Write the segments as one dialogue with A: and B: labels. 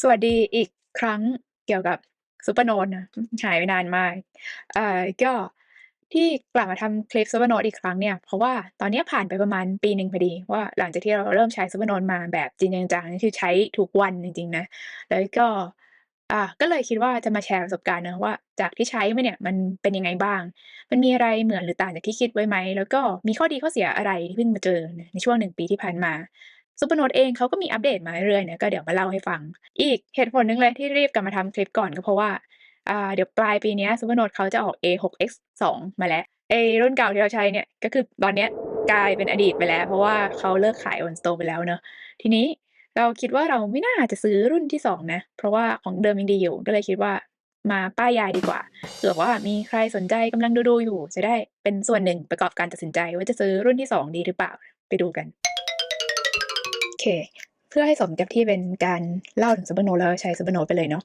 A: สวัสดีอีกครั้งเกี่ยวกับซูเปอร์โนตนะหายไปนานมากเอ่อก็ที่กลับมาทำคลิปซูเปอร์โนตอีกครั้งเนี่ย เพราะว่าตอนนี้ผ่านไปประมาณปีหนึ่งพอดี ว่าหลังจากที่เราเริ่มใช้ซูเปอร์โนตมาแบบจริงจังๆคือใช้ทุกวันจริง ๆ นะ แล้วก็อ่าก็เลยคิดว่าจะมาแชร์ประสบการณ์เนาะว่าจากที่ใช้มาเนี่ยมันเป็นยังไงบ้าง มันมีอะไรเหมือนหรือต่างจากที่คิดไว้ไหม แล้วก็มีข้อดีข้อเสียอะไรที่เพิ่งมาเจอในช่วงหนึ่งปีที่ผ่านมา ซูเปอร์โนตเองเขาก็มีอัปเดตมาเรื่อยๆนะก็เดี๋ยวมาเล่าให้ฟัง อีกเหตุผลหนึ่งเลยที่รีบกลับมาทำคลิปก่อนก็เพราะว่าเดี๋ยวปลายปีนี้ซูเปอร์โนตเขาจะออก A6X 2 มาแล้วไอรุ่นเก่าที่เราใช้เนี่ยก็คือตอนเนี้ยกลายเป็นอดีตไปแล้ว เพราะว่าเขาเลิกขายออนสโตร์ไปแล้วเนาะทีนี้เราคิดว่าเราไม่น่าจะซื้อรุ่นที่2นะ เพราะว่าของเดิมยังดีอยู่ก็เลยคิดว่ามาป้ายยายดีกว่าเผื่อว่ามีใครสนใจกำลังดูๆอยู่ จะได้เป็นส่วนหนึ่งประกอบการตัดสินใจว่าจะซื้อรุ่นที่2ดีหรือเปล่าไปดูกัน เค เพื่อให้สมกับที่เป็นการเล่าถึงซูเปอร์โนแล้วใช้ซูเปอร์โนไปเลยเนาะ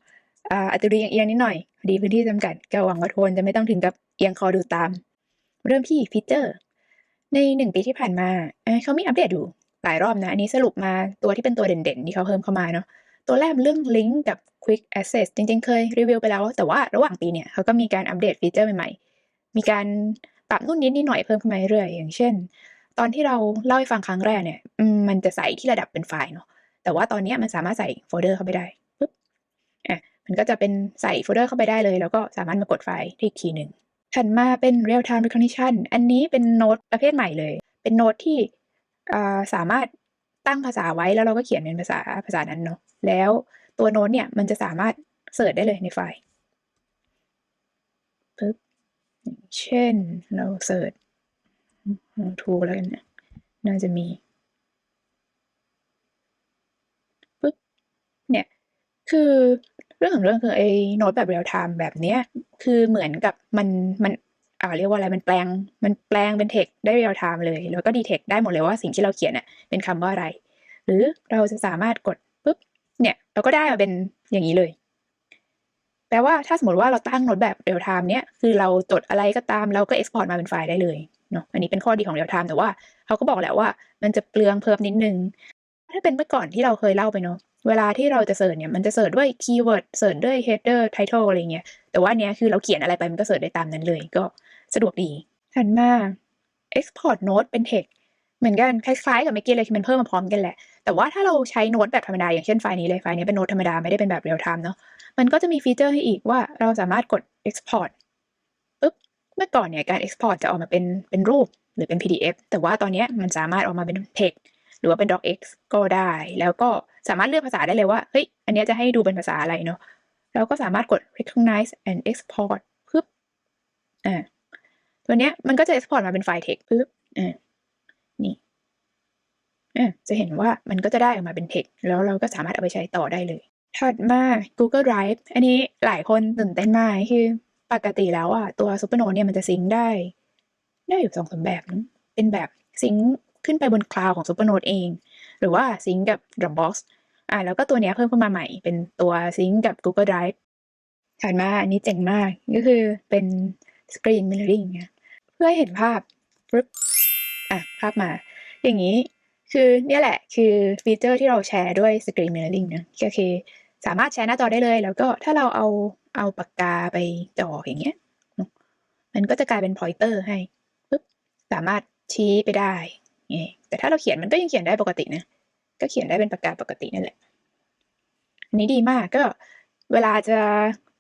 A: อาจจะดูเอียงนิดหน่อยดีพื้นที่จำกัดก็หวังว่าทุนจะไม่ต้องถึงกับเอียงคอดูตาม เริ่มที่ฟีเจอร์ ในหนึ่งปีที่ผ่านมาเขามีอัปเดตอยู่หลายรอบนะ อันนี้สรุปมาตัวที่เป็นตัวเด่นๆ ที่เขาเพิ่มเข้ามาเนาะตัวแรกเรื่อง Link กับ Quick Access จริงๆ เคยรีวิวไปแล้ว แต่ว่าระหว่างปีเนี่ยเขาก็มีการอัปเดตฟีเจอร์ใหม่ๆ มีการปรับนู่นนิดนิดหน่อยเพิ่มขึ้นมาเรื่อยๆอย่างเช่น ตอนที่เราเล่าให้ฟังครั้งแรกเนี่ยมันจะใส่ที่ระดับเป็นไฟล์เนาะแต่ว่าตอนนี้มันสามารถใส่โฟลเดอร์เข้าไปได้ปุ๊บอะมันก็จะเป็นใส่โฟลเดอร์เข้าไปได้เลย แล้วก็สามารถมากดไฟล์ได้อีกทีหนึ่งถัดมาเป็น real time recognition อันนี้เป็นโน้ตประเภทใหม่เลย เป็นโน้ตที่สามารถตั้งภาษาไว้แล้วเราก็เขียนเป็นภาษาภาษานั้นเนาะแล้วตัวโน้ตเนี่ยมันจะสามารถเสิร์ชได้เลยในไฟล์ปึ๊บเช่นเราเสิร์ช ทูแล้วกันเนี่ย น่าจะมีปึ๊บเนี่ย คือเรื่องของเรื่องคือไอ้โน้ตแบบเรียลไทม์แบบเนี้ย คือเหมือนกับมันมันอ่าเรียกว่าอะไรมันแปลงมันแปลงเป็นเทคได้เรียลไทม์เลย แล้วก็ดีเทคได้หมดเลยว่าสิ่งที่เราเขียนเน่ะเป็นคำว่าอะไร หรือเราจะสามารถกดปุ๊บเนี่ยเราก็ได้มาเป็นอย่างนี้เลย แปลว่าถ้าสมมติว่าเราตั้งโน้ตแบบเรียลไทม์เนี้ยคือเราจดอะไรก็ตามเราก็เอ็กซ์พอร์ตมาเป็นไฟล์ได้เลย เนาะอันนี้เป็นข้อดีของเรียลไทม์แต่ว่าเขาก็บอกแหละว่า มันจะเปลืองเพิ่มนิดนึง ถ้าเป็นเมื่อก่อนที่เราเคยเล่าไปเนาะเวลาที่เราจะเสิร์ชเนี่ยมันจะเสิร์ชด้วยคีย์เวิร์ดเสิร์ชด้วย header title อะไรเงี้ยแต่ว่าเนี้ยคือเราเขียนอะไรไปมันก็เสิร์ชได้ตามนั้นเลย ก็สะดวกดีถัดมา export note เป็น text เหมือนกันคล้ายๆกับเมื่อกี้เลยคือมันเพิ่มมาพร้อมกันแหละ แต่ว่าถ้าเราใช้โน้ตแบบธรรมดาอย่างเช่นไฟล์นี้เลยไฟล์นี้เป็นโน้ตธรรมดาไม่ได้เป็นแบบเรียลไทม์เนาะมันก็จะมีฟีเจอร์ให้อีกว่าเราสามารถกด export เมื่อก่อนเนี่ยการ export จะออกมาเป็นเป็นรูปหรือเป็น PDF แต่ว่าตอนนี้มันสามารถออกมาเป็น text หรือว่าเป็น docx ก็ได้ แล้วก็สามารถเลือกภาษาได้เลยว่าเฮ้ยอันนี้จะให้ดูเป็นภาษาอะไรเนาะเราก็สามารถกด recognize and export ปึ๊บอ่าตัวเนี้ยมันก็จะ export มาเป็นไฟล์ text ปึ๊บอ่านี่อ่าจะเห็นว่ามันก็จะได้ออกมาเป็น text แล้วเราก็สามารถเอาไปใช้ต่อได้เลย ถัดมา Google Drive อันนี้หลายคนตื่นเต้นมากคือ ปกติแล้วอะตัว Supernote เนี่ยมันจะซิงได้ ได้อยู่สองสามแบบนะเป็นแบบซิงขึ้นไปบนคลาวของ Supernote เอง หรือว่าซิงกับ Dropbox อ่าแล้วก็ตัวเนี้ยเพิ่มขึ้นมาใหม่เป็นตัวซิงกับ Google Drive ถัดมาอันนี้เจ๋งมาก ก็คือเป็น Screen Mirroring เพื่อให้เห็นภาพปึ๊บอะภาพมา อย่างนี้คือเนี่ยแหละคือฟีเจอร์ที่เราแชร์ด้วย Screen Mirroring นะก็คือสามารถแชร์หน้าจอได้เลย แล้วก็ถ้าเราเอา เอาปากกาไปจ่ออย่างเงี้ย มันก็จะกลายเป็น pointer ให้ปึ๊บสามารถชี้ไปได้แต่ถ้าเราเขียนมันก็ยังเขียนได้ปกตินะ ก็เขียนได้เป็นปากกาปกตินั่นแหละอันนี้ดีมากก็เวลาจะ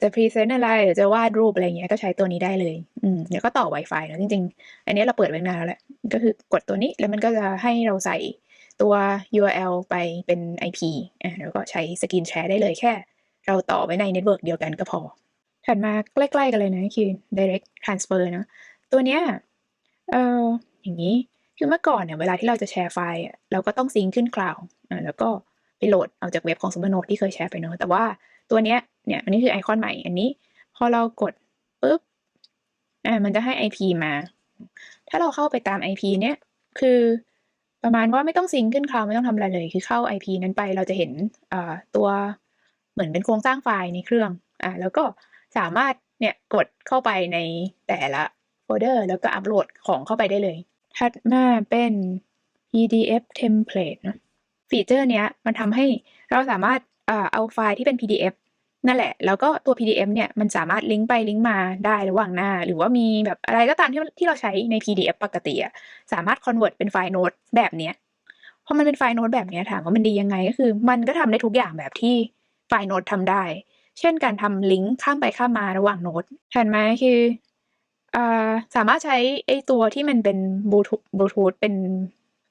A: จะพรีเซนต์อะไรหรือจะวาดรูปอะไรเงี้ยก็ใช้ตัวนี้ได้เลย อืมเดี๋ยวก็ต่อ Wi-Fi นะจริง ๆ อันนี้เราเปิดไว้นานแล้วแหละ ก็คือกดตัวนี้แล้วมันก็จะให้เราใส่ตัว URL ไปเป็น IP อะแล้วก็ใช้สกรีนแชร์ได้เลยแค่ เราต่อไว้ในเน็ตเวิร์กเดียวกันก็พอ ถัดมาใกล้ๆกันเลยนะคือ direct transfer นะตัวเนี้ยเอออย่างนี้คือเมื่อก่อนเนี่ยเวลาที่เราจะแชร์ไฟล์เราก็ต้องซิงค์ขึ้นคลาวด์แล้วก็ไปโหลดเอาจากเว็บของ Supernote ที่เคยแชร์ไปเนอะแต่ว่าตัวเนี้ยเนี่ยอันนี้คือไอคอนใหม่อันนี้ พอเรากดปุ๊บอ่ามันจะให้ IP มา ถ้าเราเข้าไปตาม IP เนี้ยคือประมาณว่าไม่ต้องซิงค์ขึ้นคลาวด์ไม่ต้องทำอะไรเลย คือเข้า IP นั้นไปเราจะเห็นอ่าตัว เหมือนเป็นโครงสร้างไฟล์ในเครื่องอ่าแล้วก็สามารถเนี่ยกดเข้าไปในแต่ละโฟลเดอร์ แล้วก็อัปโหลดของเข้าไปได้เลย ถัดมาเป็น PDF template นะฟีเจอร์เนี้ยมันทำให้เราสามารถเอาไฟล์ที่เป็น PDF นั่นแหละ แล้วก็ตัว PDF เนี่ยมันสามารถลิงก์ไปลิงก์มาได้ระหว่างหน้า หรือว่ามีแบบอะไรก็ตามที่ที่เราใช้ใน PDF ปกติอะสามารถ convert เป็นไฟล์โน้ตแบบเนี้ยพอมันเป็นไฟล์โน้ตแบบเนี้ยถามว่ามันดียังไงก็คือ มันก็ทำได้ทุกอย่างแบบที่ ไฟล์โน้ตทำได้ เช่นการทำลิงก์ข้ามไปข้ามมาระหว่างโน้ตเห็นไหมคือสามารถใช้ไอตัวที่มันเป็นบลูทูธบลูทูธเป็น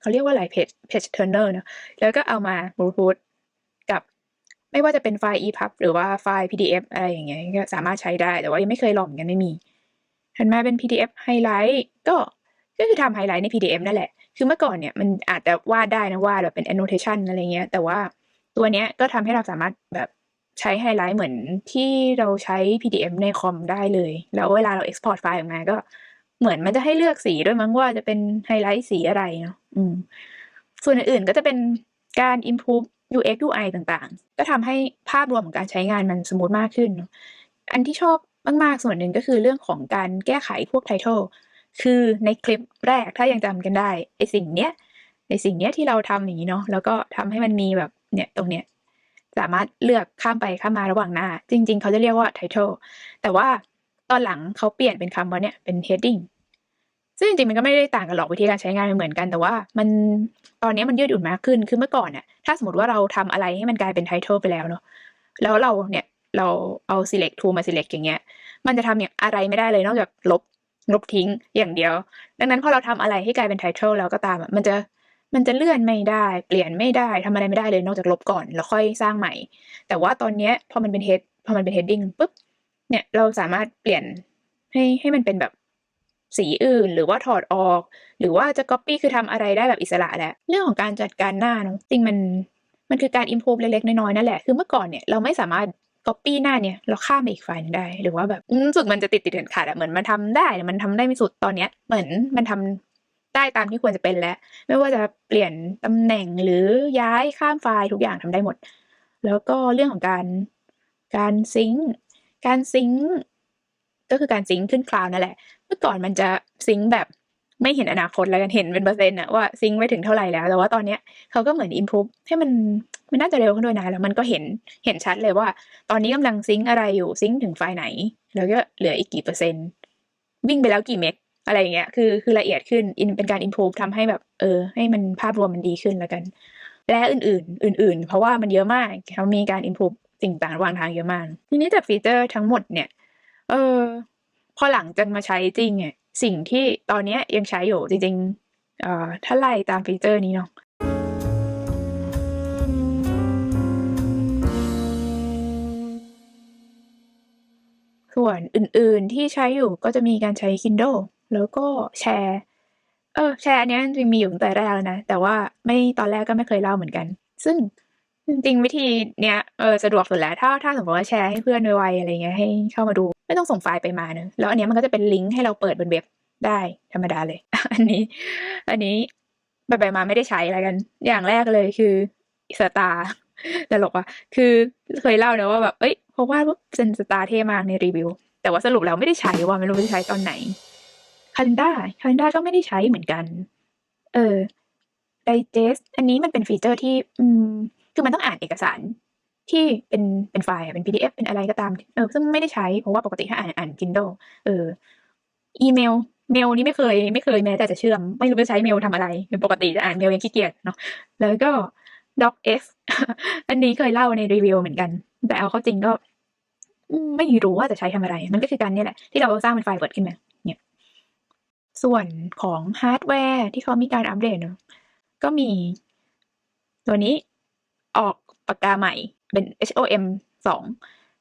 A: เขาเรียกว่าอะไรเพจเพจเทอร์เนอร์เนอะแล้วก็เอามาบลูทูธกับไม่ว่าจะเป็นไฟล์ EPUB หรือว่าไฟล์ PDF อะไรอย่างเงี้ยก็สามารถใช้ได้แต่ว่ายังไม่เคยลองเหมือนกันไม่มีเห็นไหมเป็น PDF ไฮไลท์ก็ก็คือทำไฮไลท์ใน PDF นั่นแหละ คือเมื่อก่อนเนี่ยมันอาจจะวาดได้นะวาดแบบเป็น annotation อะไรเงี้ย แต่ว่า ตัวเนี้ยก็ทำให้เราสามารถแบบใช้ไฮไลท์เหมือนที่เราใช้ PDF ในคอมได้เลย แล้วเวลาเรา export ไฟล์ออกมาก็เหมือนมันจะให้เลือกสีด้วยมั้งว่าจะเป็นไฮไลท์สีอะไรเนาะอืม ส่วนอื่นๆก็จะเป็นการ improve UX UI ต่างๆ ก็ทำให้ภาพรวมของการใช้งานมันสมูทมากขึ้น อันที่ชอบมากๆ ส่วนหนึ่งก็คือเรื่องของการแก้ไขพวก title คือในคลิปแรกถ้ายังจำกันได้ไอสิ่งเนี้ยในสิ่งเนี้ยที่เราทำอย่างนี้เนาะแล้วก็ทำให้มันมีแบบ เนี่ยตรงเนี้ยสามารถเลือกข้ามไปข้ามมาระหว่างหน้า จริง ๆ เขาจะเรียกว่า title แต่ว่าตอนหลังเขาเปลี่ยนเป็นคำว่าเนี่ยเป็น heading ซึ่งจริงๆมันก็ไม่ได้ต่างกันหรอกวิธีการใช้งานมันเหมือนกัน แต่ว่ามันตอนนี้มันยืดหยุ่นมากขึ้นคือเมื่อก่อนน่ะถ้าสมมติว่าเราทำอะไรให้มันกลายเป็น title ไปแล้วเนาะแล้วเราเนี่ยเราเอา select tool มา select อย่างเงี้ย มันจะทำอย่างอะไรไม่ได้เลยนอกจากลบลบทิ้งอย่างเดียว ดังนั้นพอเราทำอะไรให้กลายเป็น title แล้วก็ตามอะมันจะ มันจะเลื่อนไม่ได้ เปลี่ยนไม่ได้ทำอะไรไม่ได้เลยนอกจากลบก่อนแล้วค่อยสร้างใหม่ แต่ว่าตอนเนี้ยพอมันเป็น head พอมันเป็น heading ปุ๊บเนี่ยเราสามารถเปลี่ยนให้ให้มันเป็นแบบสีอื่นหรือว่าถอดออก หรือว่าจะ copy คือทำอะไรได้แบบอิสระแล้ว เรื่องของการจัดการหน้าเนาะจริงมันมันคือการ improve เล็กๆน้อยๆนั่นแหละคือเมื่อก่อนเนี่ยเราไม่สามารถ copy หน้าเนี่ยเราข้ามไปอีกไฟล์หนึงได้ หรือว่าแบบรู้สึกมันจะติดติดขัดขัดอะเหมือนมันทำได้แต่มันทำได้ไม่สุดตอนเนี้ยเหมือนมันทำ ได้ตามที่ควรจะเป็นแล้ว ไม่ว่าจะเปลี่ยนตำแหน่งหรือย้ายข้ามไฟล์ทุกอย่างทำได้หมด แล้วก็เรื่องของการการซิงค์การซิงค์ก็คือการซิงค์ขึ้นคลาวด์นั่นแหละ เมื่อก่อนมันจะซิงค์แบบไม่เห็นอนาคตแล้วกันเห็นเป็นเปอร์เซ็นต์อะว่าซิงค์ไปถึงเท่าไหร่แล้ว แต่ว่าตอนเนี้ยเขาก็เหมือน improve ให้มันมันน่าจะเร็วขึ้นด้วยนะแล้วมันก็เห็นเห็นชัดเลยว่า ตอนนี้กำลังซิงค์อะไรอยู่ซิงค์ถึงไฟล์ไหน แล้วก็เหลืออีกกี่เปอร์เซ็นต์ วิ่งไปแล้วกี่เมก อะไรอย่างเงี้ยคือคือละเอียดขึ้นอินเป็นการ improve ทำให้แบบเออ ให้มันภาพรวมมันดีขึ้นแล้วกัน และอื่น ๆ อื่น ๆ เพราะว่ามันเยอะมากเขามีการ improve สิ่งต่างระหว่างทางเยอะมาก ทีนี้จากฟีเจอร์ทั้งหมดเนี่ย เออพอหลังจากมาใช้จริงเนี่ยสิ่งที่ตอนเนี้ยยังใช้อยู่จริงๆเอ่อถ้าไล่ตามฟีเจอร์นี้เนาะส่วนอื่นๆที่ใช้อยู่ก็จะมีการใช้ Kindle แล้วก็แชร์ เออ แชร์อันนี้จริงมีอยู่ตั้งแต่แรกแล้วนะ แต่ว่าไม่ตอนแรกก็ไม่เคยเล่าเหมือนกัน ซึ่งจริงๆวิธีเนี้ยเออสะดวกสุดแล้วถ้าถ้าสมมติว่าแชร์ให้เพื่อนไวๆอะไรเงี้ยให้เข้ามาดูไม่ต้องส่งไฟล์ไปมาเนอะแล้วอันเนี้ยมันก็จะเป็นลิงก์ให้เราเปิดบนเว็บได้ธรรมดาเลย อันนี้ อันนี้ไปไปมาไม่ได้ใช้อะไรกัน อย่างแรกเลยคือสตาร์ตลกอะคือเคยเล่าเนะว่าแบบเอ้ยเพราะว่าเซนสตาร์เท่มากในรีวิว แต่ว่าสรุปแล้วไม่ได้ใช้ว่าไม่รู้จะใช้ตอนไหน คาล endar คาล endar ก็ไม่ได้ใช้เหมือนกัน เออ digest อันนี้มันเป็นฟีเจอร์ที่ อืม คือมันต้องอ่านเอกสาร ที่เป็นเป็นไฟล์เป็น PDF เป็นอะไรก็ตาม เออ ซึ่งไม่ได้ใช้ เพราะว่าปกติถ้าอ่านอ่าน Kindle เออ อีเมล เมลนี้ไม่เคย ไม่เคยแม้แต่จะเชื่อม ไม่รู้จะใช้เมลทำอะไร เป็นปกติจะอ่านเมลยังขี้เกียจเนาะ แล้วก็ docx อันนี้เคยเล่าในรีวิวเหมือนกัน แต่เอาเข้าจริงก็ ไม่รู้ว่าจะใช้ทำอะไร มันก็คือการนี่แหละ ที่เราสร้างเป็นไฟล์ Word ขึ้นมา ส่วนของฮาร์ดแวร์ที่เขามีการอัปเดตเนอะก็มีตัวนี้ออกปากกาใหม่เป็น HOM 2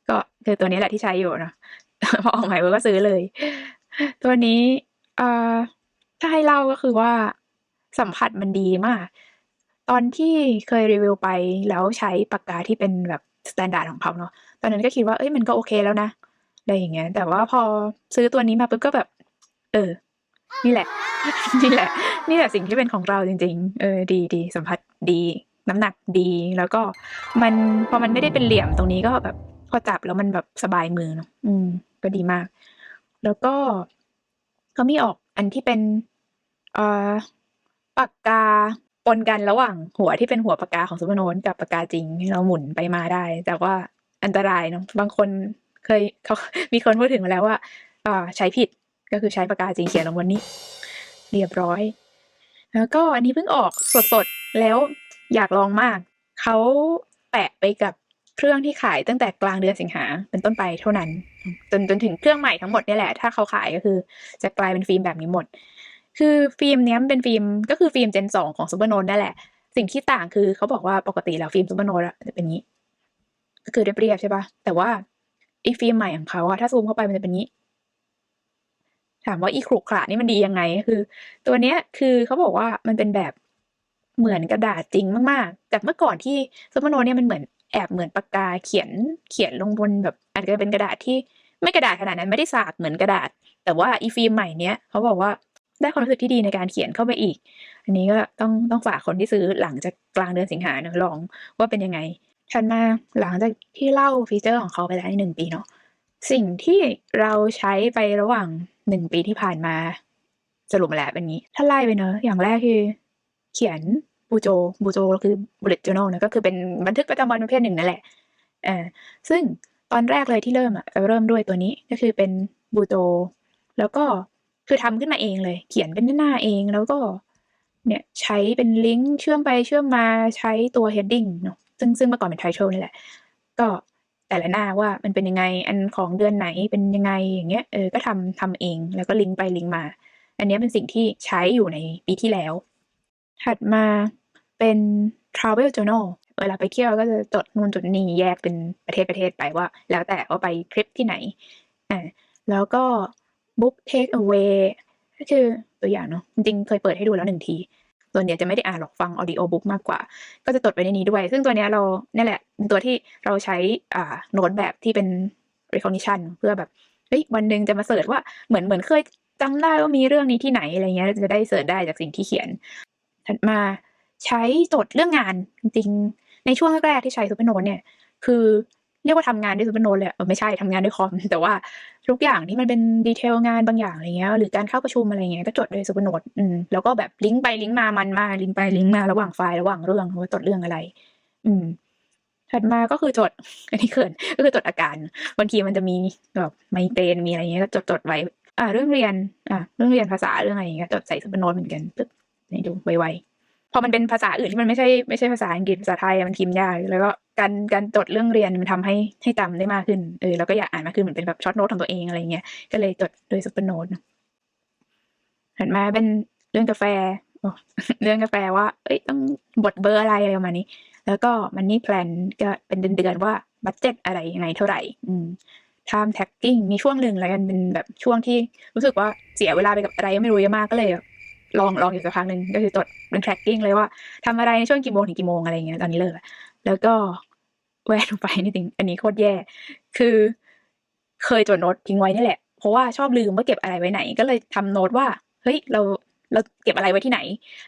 A: ก็คือตัวนี้แหละที่ใช้อยู่เนะพอออกใหม่ก็ซื้อเลย ตัวนี้อ่อถ้าให้เล่าก็คือว่าสัมผัสมันดีมาก ตอนที่เคยรีวิวไปแล้วใช้ปากกาที่เป็นแบบสแตนดาร์ดของเขาเนาะตอนนั้นก็คิดว่าเอ้ยมันก็โอเคแล้วนะอะไรอย่างเงี้ย แต่ว่าพอซื้อตัวนี้มาปุ๊บก็แบบ เออ นี่แหละ นี่แหละ นี่แหละสิ่งที่เป็นของเราจริง ๆ เออ ดีดีสัมผัสดี น้ำหนักดีแล้วก็มันพอมันไม่ได้เป็นเหลี่ยมตรงนี้ก็แบบพอจับแล้วมันแบบสบายมือเนาะอืม ก็ดีมาก แล้วก็เขามีออกอันที่เป็นเอ่อปากกาปนกันระหว่างหัวที่เป็นหัวปากกาของซูเปอร์โน้ตกับปากกาจริงเราหมุนไปมาได้ แต่ว่าอันตรายเนาะบางคนเคยเขามีคนพูดถึงมาแล้วว่าอ่าใช้ผิด ก็คือใช้ปากกาจริงเขียนลงบนนี้ เรียบร้อย แล้วก็อันนี้เพิ่งออกสดๆ แล้วอยากลองมาก เขาแปะไปกับเครื่องที่ขายตั้งแต่กลางเดือนสิงหาเป็นต้นไปเท่านั้น จนจนถึงเครื่องใหม่ทั้งหมดนี่แหละ ถ้าเขาขายก็คือจะกลายเป็นฟิล์มแบบนี้หมด คือฟิล์มเนี้ยมันเป็นฟิล์มก็คือฟิล์มเจนสองของซูเปอร์โนนนั่นแหละ สิ่งที่ต่างคือเขาบอกว่าปกติแล้วฟิล์มซูเปอร์โนนอะจะเป็นนี้ ก็คือเรียบๆใช่ปะแต่ว่าไอ้ฟิล์มใหม่ของเขาอะถ้าซูมเข้าไปมันจะเป็นนี้ ถามว่าอีขรุขระนี่มันดียังไงคือ ตัวเนี้ยคือเขาบอกว่ามันเป็นแบบเหมือนกระดาษจริงมากๆ จากเมื่อก่อนที่ซูเปอร์โนเนี่ยมันเหมือนแอบเหมือนปากกาเขียนเขียนลงบนแบบอาจจะเป็นกระดาษที่ไม่กระดาษขนาดนั้นไม่ได้สากเหมือนกระดาษ แต่ว่าอีฟิล์มใหม่เนี้ยเขาบอกว่าได้ความรู้สึกที่ดีในการเขียนเข้าไปอีก อันนี้ก็ต้องต้องฝากคนที่ซื้อหลังจากกลางเดือนสิงหาเนอะลองว่าเป็นยังไงถัดมาหลังจากที่เล่าฟีเจอร์ของเขาไปแล้วในหนึ่งปีเนาะสิ่งที่เราใช้ไประหว่าง หนึ่งปีที่ผ่านมา สรุปมาแล้วเป็นงี้ ถ้าไล่ไปเนอะอย่างแรกคือ เขียนบูโจบูโจก็คือ bullet journal นะก็คือเป็นบันทึกประจำวันประเภทหนึ่งนั่นแหละเออซึ่งตอนแรกเลยที่เริ่มอะเริ่มด้วยตัวนี้ก็คือเป็นบูโจแล้วก็คือทำขึ้นมาเองเลย เขียนเป็นหน้าเองแล้วก็ เนี่ยใช้เป็นลิงก์เชื่อมไปเชื่อมมาใช้ตัว heading เนาะซึ่งซึ่งเมื่อก่อนเป็น title นี่แหละ ก็ แต่ละหน้าว่ามันเป็นยังไง อันของเดือนไหนเป็นยังไงอย่างเงี้ย เออ ก็ทำทำเอง แล้วก็ลิงก์ไปลิงก์มา อันนี้เป็นสิ่งที่ใช้อยู่ในปีที่แล้ว ถัดมาเป็น travel journal เวลาไปเที่ยวก็จะจดนู่นจดนี่แยกเป็นประเทศประเทศไปว่า แล้วแต่ว่าไปทริปที่ไหน อ่า แล้วก็ book take away ก็คือตัวอย่างเนาะ จริงเคยเปิดให้ดูแล้วหนึ่งที ส่วนใหญ่จะไม่ได้อ่านหรอกฟัง audio book มากกว่า ก็จะจดไว้ในนี้ด้วย ซึ่งตัวเนี้ยเราเนี่ยแหละเป็นตัวที่เราใช้อ่าโน้ตแบบที่เป็น recognition เพื่อแบบเฮ้ยวันหนึ่งจะมาเสิร์ชว่าเหมือนเหมือนเคยจำได้ว่ามีเรื่องนี้ที่ไหนอะไรเงี้ยเราจะได้เสิร์ชได้จากสิ่งที่เขียน ถัดมาใช้จดเรื่องงานจริงในช่วงแรกๆที่ใช้ซูเปอร์โนตเนี่ย คือ เรียกว่าทำงานด้วยซูเปอร์โนเลยเออไม่ใช่ทำงานด้วยคอม แต่ว่าทุกอย่างที่มันเป็นดีเทลงานบางอย่างอะไรเงี้ยหรือการเข้าประชุมอะไรเงี้ยก็จดด้วยซูเปอร์โนตอืมแล้วก็แบบลิงก์ไปลิงก์มามันมาลิงก์ไปลิงก์มาระหว่างไฟล์ระหว่างเรื่องว่าจดเรื่องอะไร อืมถัดมาก็คือจด อันนี้เขินก็คือจดอาการบางทีมันจะมีแบบไมเกรนมีอะไรเงี้ยก็จดจดไว้ อ่า เรื่องเรียน อ่าเรื่องเรียนภาษาเรื่องอะไรอย่างเงี้ยจดใส่ซูเปอร์โนตเหมือนกันปึ๊บให้ดูไวๆพอมันเป็นภาษาอื่นที่มันไม่ใช่ไม่ใช่ภาษาอังกฤษภาษาไทยมันพิมพ์ยากแล้วก็ การการจดเรื่องเรียนมันทำให้ให้จำได้มากขึ้นเออแล้วก็อยากอ่านมากขึ้นเหมือนเป็นแบบช็อตโน้ตของตัวเองอะไรเงี้ยก็เลยจดโดยซูเปอร์โน้ตถัดมาเป็นเรื่องกาแฟเรื่องกาแฟว่า เอ้ยต้องบทเบอร์อะไรอะไรประมาณนี้ แล้วก็มันนี่แพลนก็เป็นเดือนๆว่าบัตเจ็ตอะไรยังไงเท่าไหร่ อืม time tracking มีช่วงหนึ่งแล้วกันเป็นแบบช่วงที่รู้สึกว่าเสียเวลาไปกับอะไรไม่รู้เยอะมากก็เลยลองลองอยู่สักพักหนึ่งก็คือจดเป็น tracking เลยว่าทำอะไรในช่วงกี่โมงถึงกี่โมงอะไรเงี้ยตอนนี้เลิกละแล้วก็ แวะลงไปนิดนึงอันนี้โคตรแย่ คือเคยจดโน้ตทิ้งไว้นี่แหละ เพราะว่าชอบลืมว่าเก็บอะไรไว้ไหน ก็เลยทำโน้ตว่า เฮ้ย เราเราเก็บอะไรไว้ที่ไหน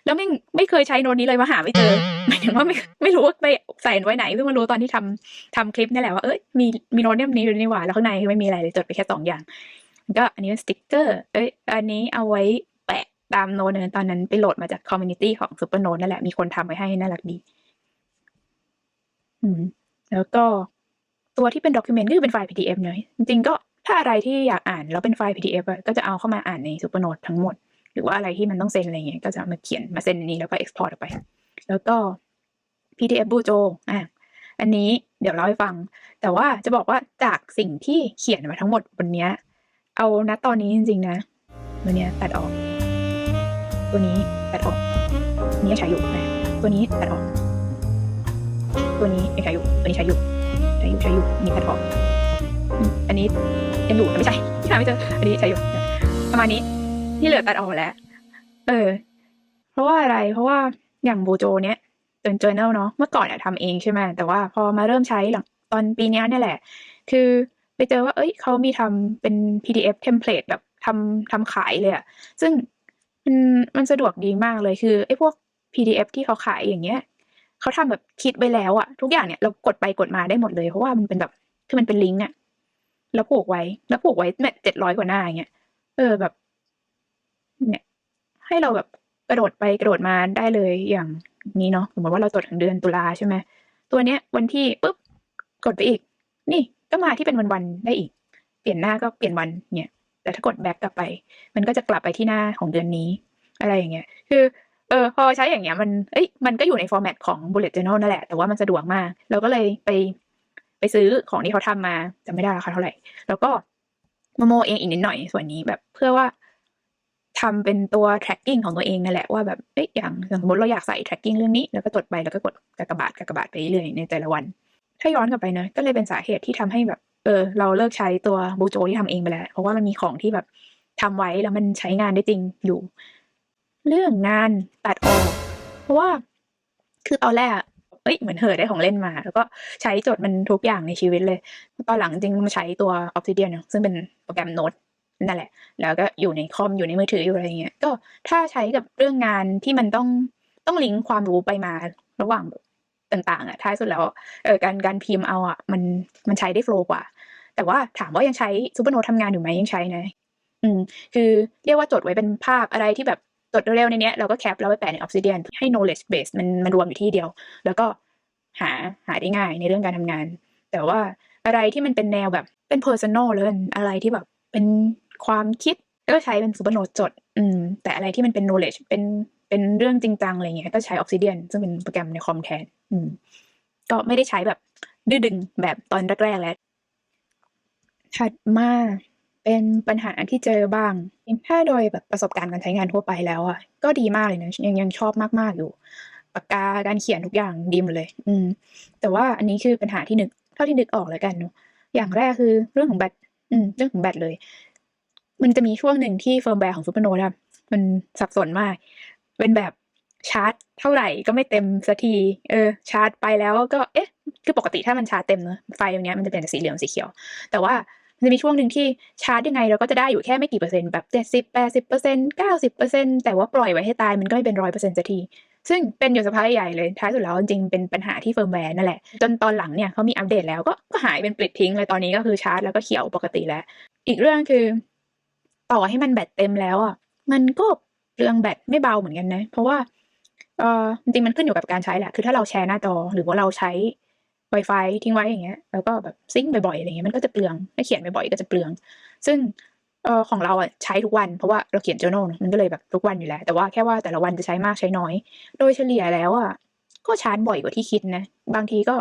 A: แล้วไม่ไม่เคยใช้โน้ตนี้เลยมาหาไม่เจอ หมายถึงว่าไม่ไม่รู้ว่าไปใส่ไว้ไหน เพิ่งมารู้ตอนที่ทำทำคลิปนี่แหละว่า เอ้ย มีมีโน้ตเนี่ยนี้ด้วยนี่หว่า แล้วข้างในไม่มีอะไรเลยจดไปแค่สองอย่าง ก็อันนี้เป็นสติ๊กเกอร์ เอ้ย อันนี้เอาไว้แปะตามโน้ตเนอะตอนนั้นไปโหลดมาจากคอมมูนิตี้ของซูเปอร์โน้ตนั่นแหละ มีคนทำไว้ให้น่ารักดี อืม แล้วก็ตัวที่เป็นด็อกิเมนต์ก็คือเป็นไฟล์ PDF เลยจริงๆก็ถ้าอะไรที่อยากอ่านแล้วเป็นไฟล์ PDF ก็จะเอาเข้ามาอ่านในซูเปอร์โน้ตทั้งหมด หรือว่าอะไรที่มันต้องเซ็นอะไรเงี้ยก็จะมาเขียนมาเซ็นในนี้แล้วก็ export ออกไป แล้วก็ PDF บูโจอะอันนี้เดี๋ยวเล่าให้ฟัง แต่ว่าจะบอกว่าจากสิ่งที่เขียนมาทั้งหมดบนเนี้ย เอาณตอนนี้จริง ๆ นะตัวเนี้ยตัดออก ตัวนี้ตัดออกนนี้ใช้อยู่นะตัวนี้ตัดออก ตัวนี้ยังใช้อยู่ตัวนี้ใช้อยู่ใช้อยู่ใช้อยู่อันนี้ตัดออกอืมอันนี้ยังอยู่แต่ไม่ใช่ที่หาไม่เจออันนี้ใช้อยู่ประมาณนี้ที่เหลือตัดออกแล้ว เออ เพราะว่าอะไรเพราะว่าอย่างโบโจเนี้ยเป็น journal เนาะเมื่อก่อนอะทำเองใช่ไหมแต่ว่าพอมาเริ่มใช้หลังตอนปีนี้เนี่ยแหละ คือไปเจอว่า เอ้ยเขามีทำเป็น PDF template แบบทำทำขายเลยอะซึ่งมันมันสะดวกดีมากเลยคือไอ้พวก PDF ที่เขาขายอย่างเงี้ย เขาทำแบบคิดไว้แล้วอะทุกอย่างเนี่ยเรากดไปกดมาได้หมดเลยเพราะว่ามันเป็นแบบคือมันเป็นลิงก์อะแล้วผูกไว้ แล้วผูกไว้แมเจ็ดร้อยกว่าหน้าอย่างเงี้ยเออแบบ เนี่ย ให้เราแบบกระโดดไปกระโดดมาได้เลยอย่างนี้เนาะสมมติว่าเราจดถึงเดือนตุลาใช่ไหมตัวเนี้ย วันที่ปุ๊บกดไปอีก นี่ก็มาที่เป็นวันๆได้อีก เปลี่ยนหน้าก็เปลี่ยนวันเนี่ยแต่ถ้ากดแบ็กกลับไป มันก็จะกลับไปที่หน้าของเดือนนี้ อะไรอย่างเงี้ย คือ เออพอใช้อย่างเงี้ยมันเอ้ยมันก็อยู่ในฟอร์แมตของ bullet journal นั่นแหละ แต่ว่ามันสะดวกมาก เราก็เลยไปไปซื้อของที่เขาทำมาจำไม่ได้ราคาเท่าไหร่ แล้วก็มาโมเองอีกนิดหน่อยส่วนนี้แบบเพื่อว่าทำเป็นตัว tracking ของตัวเองนั่นแหละว่าแบบเอ้ยอย่างสมมติเราอยากใส่ tracking เรื่องนี้แล้วก็จดไปแล้วก็กดกากบาทกากบาทไปเรื่อยในแต่ละวัน ถ้าย้อนกลับไปนะก็เลยเป็นสาเหตุที่ทำให้แบบเออเราเลิกใช้ตัวบูโจที่ทำเองไปแล้ว เพราะว่ามันมีของที่แบบทำไว้แล้วมันใช้งานได้จริงอยู่ เรื่องงานตัดออก เพราะว่าคือตอนแรกเอ้ยเหมือนเหอได้ของเล่นมา แล้วก็ใช้จดมันทุกอย่างในชีวิตเลย ตอนหลังจริงๆมาใช้ตัว Obsidian เนาะซึ่งเป็นโปรแกรมโน้ตนั่นแหละ แล้วก็อยู่ในคอมอยู่ในมือถืออยู่อะไรเงี้ย ก็ถ้าใช้กับเรื่องงานที่มันต้องต้องลิงก์ความรู้ไปมาระหว่างต่างๆอะท้ายสุดแล้วเออการการพิมพ์เอาอะมันมันใช้ได้โฟล์กว่า แต่ว่าถามว่ายังใช้ซูเปอร์โน้ตทำงานอยู่ไหมยังใช้นะอืมคือเรียกว่าจดไว้เป็นภาพอะไรที่แบบ จดเร็วๆในนี้เราก็แคปแล้วไปแปะใน Obsidian ให้ knowledge base มันมันรวมอยู่ที่เดียว แล้วก็หาหาได้ง่ายในเรื่องการทำงาน แต่ว่าอะไรที่มันเป็นแนวแบบเป็น personal เลยอะไรที่แบบเป็นความคิดก็ใช้เป็นซูเปโนจด อืม แต่อะไรที่มันเป็น knowledge เป็นเป็นเรื่องจริงจังอะไรเงี้ยก็ใช้ Obsidian ซึ่งเป็นโปรแกรมในคอมแทน อืม ก็ไม่ได้ใช้แบบดื้อดึงแบบตอนแรกๆแล้วถัดมา เป็นปัญหาที่เจอบ้างถ้าโดยแบบประสบการณ์การใช้งานทั่วไปแล้วอะก็ดีมากเลยนะยังยังชอบมากๆอยู่ปากกาการเขียนทุกอย่างดีหมดเลย อืม แต่ว่าอันนี้คือปัญหาที่นึกเท่าที่นึกออกแล้วกันเนาะอย่างแรกคือเรื่องของแบตอืม เรื่องของแบตเลย มันจะมีช่วงหนึ่งที่เฟิร์มแวร์ของซูเปอร์โนตอะมันสับสนมาก เป็นแบบชาร์จเท่าไหร่ก็ไม่เต็มสักที เออ ชาร์จไปแล้วก็ เอ๊ะ คือปกติถ้ามันชาร์จเต็มเนอะไฟตรงเนี้ยมันจะเปลี่ยนสีเหลืองสีเขียว แต่ว่า จะมีช่วงหนึ่งที่ชาร์จยังไงเราก็จะได้อยู่แค่ไม่กี่เปอร์เซ็นต์แบบเจ็ดสิบแปดสิบเปอร์เซ็นต์เก้าสิบเปอร์เซ็นต์แต่ว่าปล่อยไว้ให้ตายมันก็ไม่เป็นร้อยเปอร์เซ็นต์สักที ซึ่งเป็นอยู่สภาพใหญ่เลยท้ายสุดแล้วจริงเป็นปัญหาที่เฟิร์มแวร์นั่นแหละ จนตอนหลังเนี่ยเขามีอัปเดตแล้วก็ก็หายเป็นปลิดทิ้งเลยตอนนี้ก็คือชาร์จแล้วก็เขียวปกติแล้ว อีกเรื่องคือ ต่อให้มันแบตเต็มแล้วอะมันก็เปลืองแบตไม่เบาเหมือนกันนะ เพราะว่าเออจริงมันขึ้นอยู่กับการใช้แหละ คือถ้าเราแชร์หน้าจอหรือว่าเราใช้ Wi-Fi ทิ้งไว้อย่างเงี้ยแล้วก็แบบซิงบ่อยๆอะไรเงี้ยมันก็จะเปลืองถ้าเขียนบ่อยๆก็จะเปลือง ซึ่งเออของเราอะใช้ทุกวันเพราะว่าเราเขียน journal เนอะมันก็เลยแบบทุกวันอยู่แล้ว แต่ว่าแค่ว่าแต่ละวันจะใช้มากใช้น้อย โดยเฉลี่ยแล้วอะก็ชาร์จบ่อยกว่าที่คิดนะ บางทีก็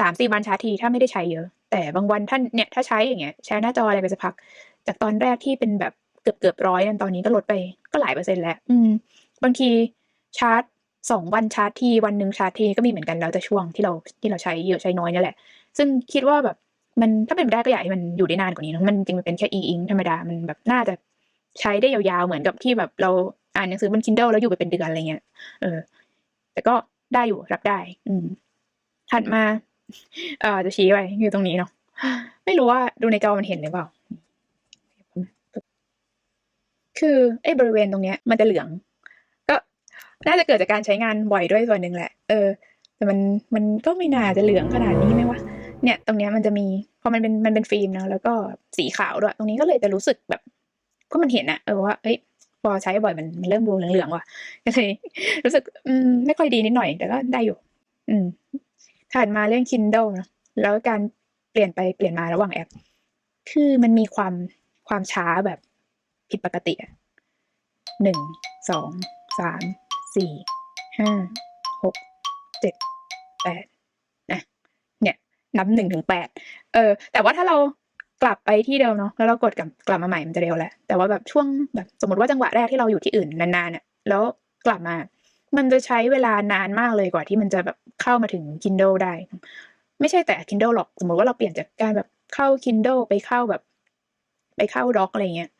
A: สามสี่วันชาร์จทีถ้าไม่ได้ใช้เยอะ แต่บางวันท่านเนี่ยถ้าใช้อย่างเงี้ยแชร์หน้าจออะไรไปสักพัก จากตอนแรกที่เป็นแบบเกือบเกือบร้อยตอนนี้ก็ลดไปก็หลายเปอร์เซ็นต์แล้ว อืม บางทีชาร์จ สองวันชาร์จทีวันหนึ่งชาร์จทีก็มีเหมือนกันแล้วแต่ช่วงที่เราที่เราใช้เยอะใช้น้อยนี่แหละ ซึ่งคิดว่าแบบมันถ้าเป็นไปได้ก็อยากให้มันอยู่ได้นานกว่านี้นะมันจริงมันเป็นแค่อีอิงธรรมดามันแบบน่าจะใช้ได้ยาวๆเหมือนกับที่แบบเราอ่านหนังสือบน Kindle แล้วอยู่ไปเป็นเดือนอะไรเงี้ยเออ แต่ก็ได้อยู่รับได้ อืมถัดมา เอ่อจะชี้ไว้อยู่ตรงนี้เนาะไม่รู้ว่าดูในจอมันเห็นหรือเปล่า คือไอ้บริเวณตรงเนี้ย มันจะเหลือง น่าจะเกิดจากการใช้งานบ่อยด้วยส่วนหนึ่งแหละ เออ แต่มันมันก็ไม่น่าจะเหลืองขนาดนี้ไหมวะ เนี่ย ตรงเนี้ยมันจะมีพอมันเป็นมันเป็นฟิล์มเนาะแล้วก็สีขาวด้วย ตรงนี้ก็เลยจะรู้สึกแบบ ก็มันเห็นอะเออว่าเอ้ยพอใช้บ่อยมันมันเริ่มดูเหลืองๆว่ะก็เลยรู้สึกอืมไม่ค่อยดีนิดหน่อย แต่ก็ได้อยู่ อืมถัดมาเรื่อง Kindle เนาะแล้วการเปลี่ยนไปเปลี่ยนมาระหว่างแอป คือมันมีความความช้าแบบผิดปกติอะหนึ่งสองสาม สี่ห้าหกเจ็ดแปดนะเนี่ยนับหนึ่งถึงแปดเออ แต่ว่าถ้าเรากลับไปที่เดิมเนาะแล้วเรากดกลับกลับมาใหม่มันจะเร็วแหละแต่ว่าแบบช่วงแบบสมมติว่าจังหวะแรกที่เราอยู่ที่อื่นนานๆเนี่ยแล้วกลับมา มันจะใช้เวลานานมากเลยกว่าที่มันจะแบบเข้ามาถึง Kindle ได้ ไม่ใช่แต่ Kindle หรอกสมมติว่าเราเปลี่ยนจากการแบบเข้า Kindle ไปเข้าแบบ ไปเข้า Doc อะไรเงี้ย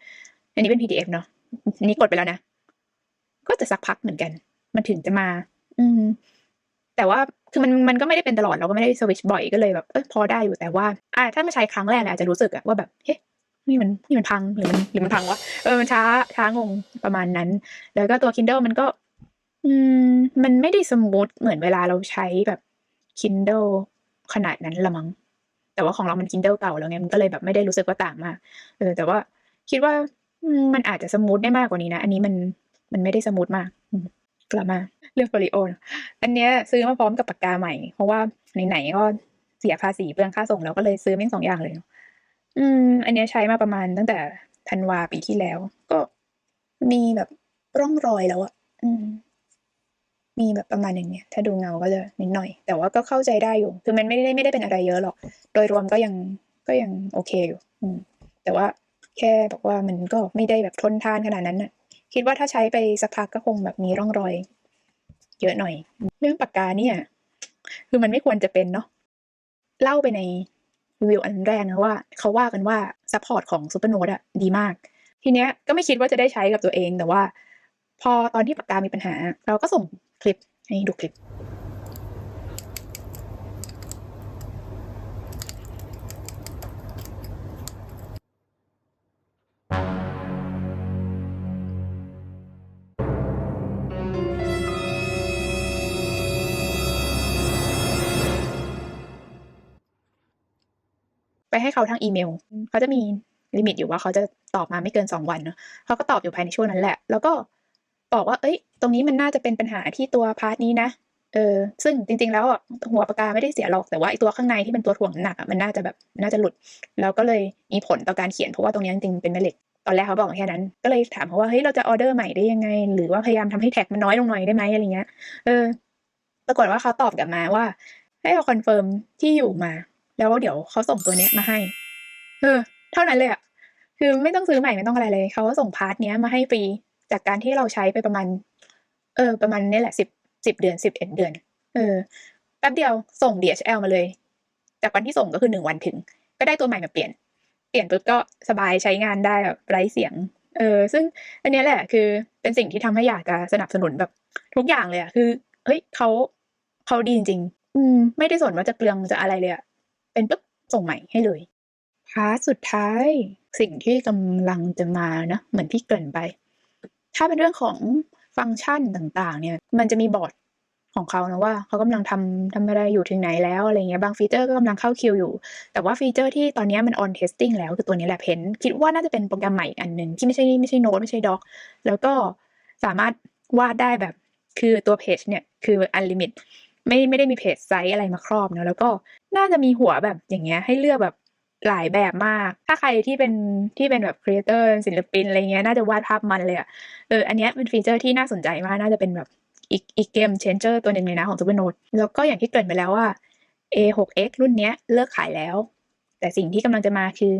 A: อันนี้เป็น PDF เนาะอันนี้กดไปแล้วนะ ก็จะสักพักเหมือนกัน มันถึงจะมา อืม แต่ว่าคือมันมันก็ไม่ได้เป็นตลอดเราก็ไม่ได้สวิชบ่อยก็เลยแบบเออพอได้อยู่แต่ว่า อ่า ถ้ามาใช้ครั้งแรกเนี่ยอาจจะรู้สึกอะว่าแบบเฮ้นี่มันนี่มันพังหรือมันหรือมันพังวะเออมันช้าช้างงประมาณนั้น แล้วก็ตัว Kindle มันก็ อืม มันไม่ได้สมูทเหมือนเวลาเราใช้แบบ Kindle ขนาดนั้นละมั้งแต่ว่าของเรามัน Kindle เก่าแล้วไงมันก็เลยแบบไม่ได้รู้สึกว่าต่างมากเออแต่ว่าคิดว่ามันอาจจะสมูทได้มากกว่านี้นะ อันนี้มันมันไม่ได้สมูทมาก กลับมาเรื่องโฟลิโออะอันเนี้ยซื้อมาพร้อมกับปากกาใหม่ เพราะว่าไหนๆก็เสียภาษีเปลืองค่าส่งแล้วก็เลยซื้อแม่งสองอย่างเลย อืม อันเนี้ยใช้มาประมาณตั้งแต่ธันวาปีที่แล้ว ก็มีแบบร่องรอยแล้วอะอืม มีแบบประมาณหนึ่งเนี่ยถ้าดูเงาก็จะนิดหน่อย แต่ว่าก็เข้าใจได้อยู่ คือมันไม่ได้ไม่ได้เป็นอะไรเยอะหรอก โดยรวมก็ยังก็ยังโอเคอยู่ อืม แต่ว่าแค่บอกว่ามันก็ไม่ได้แบบทนทานขนาดนั้นน่ะ คิดว่าถ้าใช้ไปสักพักก็คงแบบมีร่องรอย เยอะหน่อย เรื่องปากกาเนี่ย คือมันไม่ควรจะเป็นเนาะเล่าไปในรีวิวอันแรกนะว่าเขาว่ากันว่าซัพพอร์ตของซูเปอร์โนดอะดีมาก ทีเนี้ยก็ไม่คิดว่าจะได้ใช้กับตัวเองแต่ว่า พอตอนที่ปากกามีปัญหา เราก็ส่งคลิปให้ดูคลิป ให้เขาทางอีเมล เขาจะมีลิมิตอยู่ว่าเขาจะตอบมาไม่เกินสองวันเนาะเขาก็ตอบอยู่ภายในช่วงนั้นแหละ แล้วก็บอกว่า เอ้ย ตรงนี้มันน่าจะเป็นปัญหาที่ตัวพาร์ทนี้นะ เออ ซึ่งจริง ๆ แล้วอะหัวปากกาไม่ได้เสียหรอก แต่ว่าไอตัวข้างในที่เป็นตัวถ่วงน้ำหนักอะมันน่าจะแบบน่าจะหลุด แล้วก็เลยมีผลต่อการเขียนเพราะว่าตรงนี้จริงๆเป็นแม่เหล็ก ตอนแรกเขาบอกแค่นั้น ก็เลยถามเขาว่า เฮ้ย เราจะออเดอร์ใหม่ได้ยังไง หรือว่าพยายามทำให้แท็กมันน้อยลงหน่อยได้ไหมอะไรเงี้ย เออ ปรากฏว่าเขาตอบกลับมาว่า ให้เราคอนเฟิร์มที่อยู่มา แล้วเดี๋ยวเขาส่งตัวเนี้ยมาให้ เออ เท่านั้นเลยอะคือไม่ต้องซื้อใหม่ไม่ต้องอะไรเลย เขาก็ส่งพาร์ทเนี้ยมาให้ฟรี จากการที่เราใช้ไปประมาณ เออ ประมาณนี้แหละสิบสิบเดือนสิบเอ็ดเดือน เออ แป๊บเดียวส่ง DHL มาเลย จากวันที่ส่งก็คือหนึ่งวันถึง ก็ได้ตัวใหม่มาเปลี่ยน เปลี่ยนปุ๊บก็สบายใช้งานได้แบบไร้เสียง เออ ซึ่งอันเนี้ยแหละคือเป็นสิ่งที่ทำให้อยากจะสนับสนุนแบบทุกอย่างเลยอะคือ เฮ้ยเขาเขาดีจริงอืม ไม่ได้สนว่าจะเปลืองจะอะไรเลยอะ เป็นปุ๊บส่งใหม่ให้เลยพาร์ทสุดท้ายสิ่งที่กำลังจะมานะเหมือนที่เกริ่นไป ถ้าเป็นเรื่องของฟังก์ชันต่างๆ เนี่ย มันจะมีบอร์ดของเขานะว่าเขากำลังทำทำอะไรอยู่ถึงไหนแล้วอะไรเงี้ยบางฟีเจอร์ก็กำลังเข้าคิวอยู่ แต่ว่าฟีเจอร์ที่ตอนนี้มัน on testing แล้วคือตัวนี้แหละเพนคิดว่าน่าจะเป็นโปรแกรมใหม่อันหนึ่งที่ไม่ใช่ไม่ใช่โน้ตไม่ใช่ด็อก แล้วก็สามารถวาดได้แบบคือตัวเพจเนี่ยคือ unlimit ไม่ไม่ได้มีเพจไซส์อะไรมาครอบเนอะแล้วก็น่าจะมีหัวแบบอย่างเงี้ยให้เลือกแบบหลายแบบมาก ถ้าใครที่เป็นที่เป็นแบบครีเอเตอร์ศิลปินอะไรเงี้ยน่าจะวาดภาพมันเลยอะเอออันเนี้ยเป็นฟีเจอร์ที่น่าสนใจมากน่าจะเป็นแบบอีกอีกเกมเชนเจอร์ตัวหนึ่งเลยนะของ Supernode แล้วก็อย่างที่เกริ่นไปแล้วว่า A6X รุ่นเนี้ยเลิกขายแล้ว แต่สิ่งที่กำลังจะมาคือ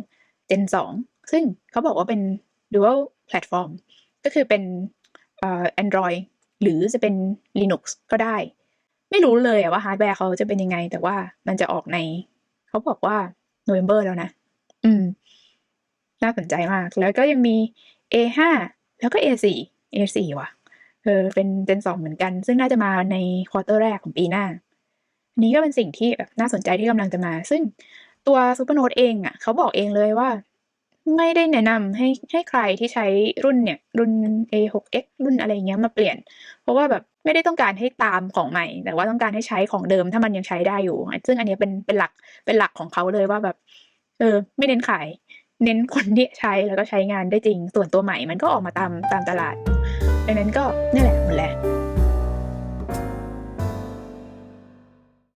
A: Gen 2 ซึ่งเขาบอกว่าเป็น dual platform ก็คือเป็นเอ่อ Android หรือจะเป็น Linux ก็ได้ ไม่รู้เลยว่าฮาร์ดแวร์เขาจะเป็นยังไง แต่ว่ามันจะออกใน เขาบอกว่า November แล้วนะ อืม น่าสนใจมาก แล้วก็ยังมี A5 แล้วก็ A4 A4 ว่ะ เออ เป็น Gen 2เหมือนกัน ซึ่งน่าจะมาในควอเตอร์แรกของปีหน้า อันนี้ก็เป็นสิ่งที่แบบน่าสนใจที่กำลังจะมา ซึ่งตัว Supernode เองอะ เขาบอกเองเลยว่า ไม่ได้แนะนำให้ให้ใครที่ใช้รุ่นเนี่ย รุ่น A6X รุ่นอะไรเงี้ยมาเปลี่ยน เพราะว่าแบบ ไม่ได้ต้องการให้ตามของใหม่ แต่ว่าต้องการให้ใช้ของเดิมถ้ามันยังใช้ได้อยู่ ซึ่งอันนี้เป็นเป็นหลักเป็นหลักของเขาเลยว่าแบบ เออ ไม่เน้นขาย เน้นคนที่ใช้แล้วก็ใช้งานได้จริง ส่วนตัวใหม่มันก็ออกมาตามตามตลาดดังนั้นก็นี่แหละหมดแหละ